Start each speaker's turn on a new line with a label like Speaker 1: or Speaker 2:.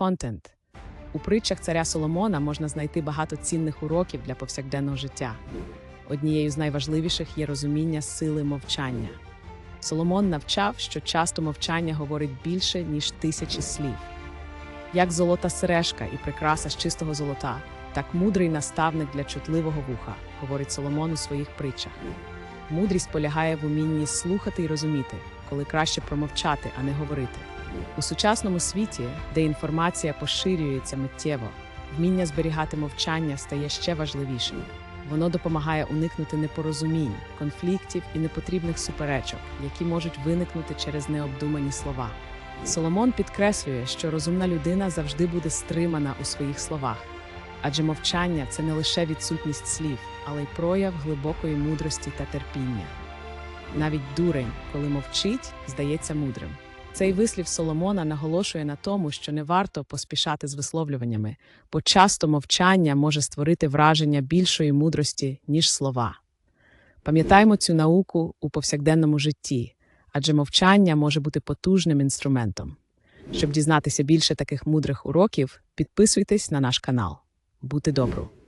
Speaker 1: контент. У притчах царя Соломона можна знайти багато цінних уроків для повсякденного життя. Однією з найважливіших є розуміння сили мовчання. Соломон навчав, що часто мовчання говорить більше, ніж тисячі слів. Як золота сережка і прикраса з чистого золота, так мудрий наставник для чутливого вуха, говорить Соломон у своїх притчах. Мудрість полягає в умінні слухати і розуміти, коли краще промовчати, а не говорити. У сучасному світі, де інформація поширюється миттєво, вміння зберігати мовчання стає ще важливішим. Воно допомагає уникнути непорозумінь, конфліктів і непотрібних суперечок, які можуть виникнути через необдумані слова. Соломон підкреслює, що розумна людина завжди буде стримана у своїх словах, адже мовчання це не лише відсутність слів, але й прояв глибокої мудрості та терпіння. Навіть дурень, коли мовчить, здається мудрим. Цей вислів Соломона наголошує на тому, що не варто поспішати з висловлюваннями, бо часто мовчання може створити враження більшої мудрості, ніж слова. Пам'ятаймо цю науку у повсякденному житті, адже мовчання може бути потужним інструментом. Щоб дізнатися більше таких мудрих уроків, підписуйтесь на наш канал. Бути добру!